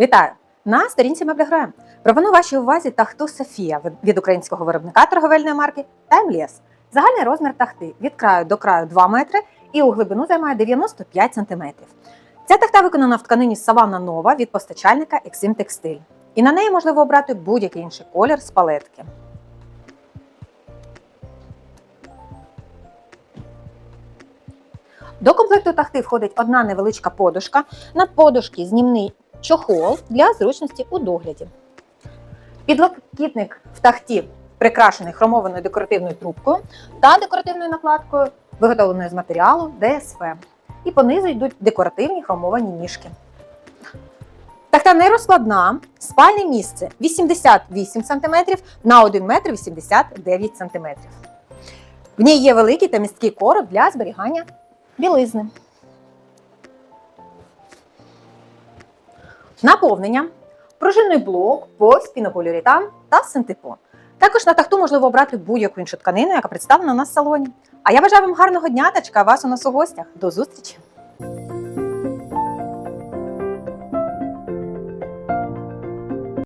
Вітаю! На сторінці Мебліграєм. Пропоную вашій увазі тахту Софія від- українського виробника торговельної марки Timeless. Загальний розмір тахти від краю до краю 2 метри і у глибину займає 95 см. Ця тахта виконана в тканині Саванна Нова від постачальника Exim Textile. І на неї можливо обрати будь-який інший колір з палетки. До комплекту тахти входить одна невеличка подушка, на подушці знімний чохол для зручності у догляді. Підлокітник в тахті прикрашений хромованою декоративною трубкою та декоративною накладкою, виготовленою з матеріалу ДСФ. І понизу йдуть декоративні хромовані ніжки. Тахта не розкладна, спальне місце 88 см на 1 метр 89 см. В ній є великий та місткий короб для зберігання білизни. Наповнення, пружинний блок, повсь, пінополіуретан та синтепон. Також на тахту можливо обрати будь-яку іншу тканину, яка представлена у нас в салоні. А я бажаю вам гарного дня та чекаю вас у нас у гостях. До зустрічі!